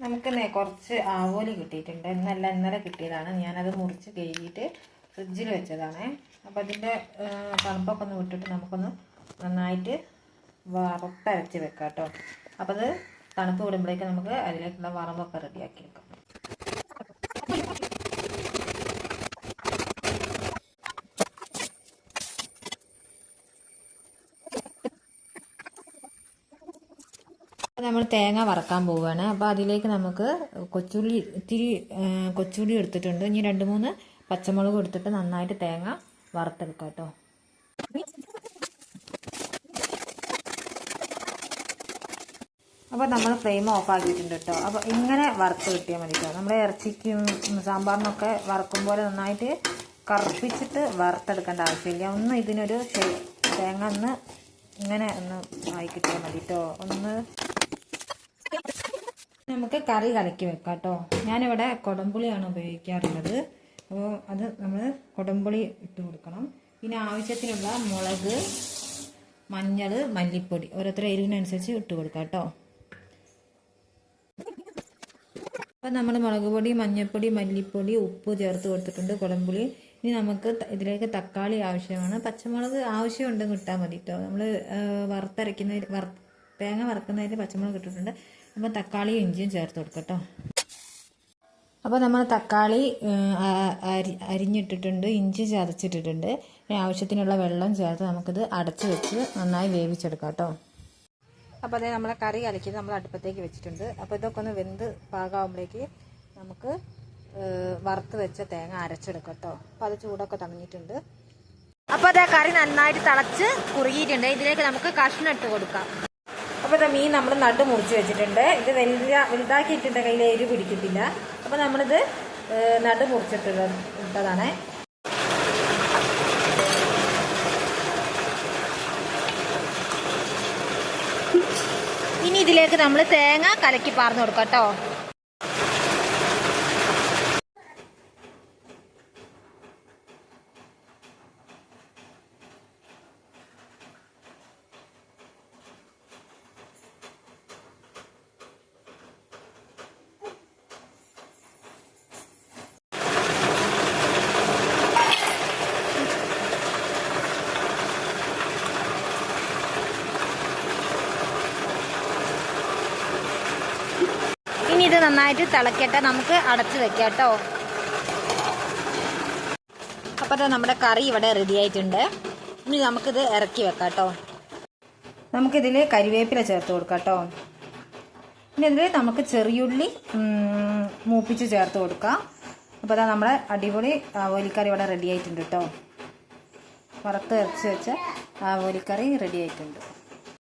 നമുക്ക് നേ- കുറച്ച് ആവോലി കിട്ടിയിട്ടുണ്ട്. ഇന്നല്ല ഇന്നലെ കിട്ടിയതാണ്. ഞാനത് മുറിച്ച് കഴുകിയിട്ട് ഫ്രിഡ്ജിൽ വെച്ചതാണ്. അപ്പോൾ അതിന്റെ തണുപ്പൊക്കെ ഒന്ന് വിട്ടിട്ട് നമുക്കൊന്ന് നന്നായിട്ട് വറുത്തരച്ച് വെക്കാം കേട്ടോ അപ്പോൾ അത് തണുപ്പ് വിടുമ്പോഴേക്ക് നമുക്ക് അതിലേക്കുള്ള വറവൊക്കെ റെഡിയാക്കി വെക്കാം നമ്മൾ തേങ്ങ വറക്കാൻ പോവുകയാണ് അപ്പോൾ അതിലേക്ക് നമുക്ക് കൊച്ചുള്ളി ഇത്തിരി കൊച്ചുള്ളി എടുത്തിട്ടുണ്ട്. ഇനി രണ്ട് മൂന്ന് പച്ചമുളക് എടുത്തിട്ട് നന്നായിട്ട് തേങ്ങ വറുത്തെടുക്കാം കേട്ടോ. അപ്പോൾ നമ്മൾ ഫ്ലെയിം ഓഫ് ആക്കിയിട്ടുണ്ട് കേട്ടോ. അപ്പോൾ ഇങ്ങനെ വറുത്ത് കിട്ടിയാൽ മതി കേട്ടോ. നമ്മുടെ ഇറച്ചിക്കും സാമ്പാറിനൊക്കെ വറക്കും പോലെ നന്നായിട്ട് കറുപ്പിച്ചിട്ട് വറുത്തെടുക്കേണ്ട ആവശ്യമില്ല. ഒന്ന് ഇതിനൊരു തേങ്ങ ഒന്ന് ഇങ്ങനെ ഒന്ന് ആയി കിട്ടിയാൽ മതി കേട്ടോ. ഒന്ന് നമുക്ക് കറി കലക്കി വെക്കാം കേട്ടോ. ഞാനിവിടെ കൊടംപുളിയാണ് ഉപയോഗിക്കാറുള്ളത്. അപ്പോൾ അത് നമ്മൾ കൊടംപുളി ഇട്ട് കൊടുക്കണം. പിന്നെ ആവശ്യത്തിനുള്ള മുളക് മഞ്ഞൾ മല്ലിപ്പൊടി. ഓരോരുത്തരുടെ എരിവിനനുസരിച്ച് ഇട്ട് കൊടുക്കാം കേട്ടോ. അപ്പം നമ്മൾ മുളക് പൊടി മഞ്ഞൾപ്പൊടി മല്ലിപ്പൊടി ഉപ്പ് ചേർത്ത് കൊടുത്തിട്ടുണ്ട് കുടംപുളി. ഇനി നമുക്ക് ഇതിലേക്ക് തക്കാളി ആവശ്യമാണ്. പച്ചമുളക് ആവശ്യമുണ്ടെങ്കിൽ ഇട്ടാൽ മതി കേട്ടോ. നമ്മൾ വറുത്തരയ്ക്കുന്നതിൽ വറ തേങ്ങ വറുക്കുന്നതിൽ പച്ചമുളക് ഇട്ടിട്ടുണ്ട്. അപ്പോൾ തക്കാളിയും ഇഞ്ചിയും ചേർത്ത് കൊടുക്കാം കേട്ടോ അപ്പോൾ നമ്മൾ തക്കാളി അരി അരിഞ്ഞിട്ടിട്ടുണ്ട് ഇഞ്ചി ചതച്ചിട്ടിട്ടുണ്ട്. ആവശ്യത്തിനുള്ള വെള്ളം ചേർത്ത് നമുക്കിത് അടച്ച് വെച്ച് നന്നായി വേവിച്ചെടുക്കാം കേട്ടോ അപ്പോൾ അതേ നമ്മളെ കറി കലക്കി നമ്മൾ അടുപ്പത്തേക്ക് വെച്ചിട്ടുണ്ട്. അപ്പോൾ ഇതൊക്കെ ഒന്ന് വെന്ത് പാകമാകുമ്പോഴേക്ക് നമുക്ക് വറുത്ത് വെച്ച തേങ്ങ അരച്ചെടുക്കാം കേട്ടോ അപ്പോൾ അത് ചൂടൊക്കെ തണിഞ്ഞിട്ടുണ്ട്. അപ്പോൾ അതേ കറി നന്നായിട്ട് തിളച്ച് കുറുകിയിട്ടുണ്ട്. ഇതിലേക്ക് നമുക്ക് കഷ്ണം ഇട്ട് കൊടുക്കാം. അപ്പോൾ ഇത് മീൻ നമ്മൾ നട്ട് മുറിച്ച് വെച്ചിട്ടുണ്ട്. ഇത് വലിയ വലുതാക്കിയിട്ടുണ്ട് കയ്യിൽ എരി പിടിക്കത്തില്ല. അപ്പോൾ നമ്മളിത് നട്ട് മുറിച്ചിട്ടുള്ളതാണ് മുറിച്ചിട്ട് ഇനി ഇതിലേക്ക് നമ്മൾ തേങ്ങ കലക്കി പാർന്നു കൊടുക്കാം കേട്ടോ. ഇനി ഇത് നന്നായിട്ട് തിളക്കട്ടെ. നമുക്ക് അടച്ചു വെക്കാം കേട്ടോ. അപ്പോൾ നമ്മുടെ കറി ഇവിടെ റെഡി ആയിട്ടുണ്ട്. ഇനി നമുക്കിത് ഇറക്കി വെക്കാം കേട്ടോ. നമുക്കിതിൽ കരിവേപ്പില ചേർത്ത് കൊടുക്കാം കേട്ടോ. ഇനി ഇതിൽ നമുക്ക് ചെറിയുള്ളി മൂപ്പിച്ച് ചേർത്ത് കൊടുക്കാം. അപ്പോൾ അതാ നമ്മുടെ അടിപൊളി ആവോലിക്കറി ഇവിടെ റെഡി ആയിട്ടുണ്ട് കേട്ടോ. വറുത്ത് ഇറച്ചി വെച്ച ആവോലിക്കറി റെഡി ആയിട്ടുണ്ട്.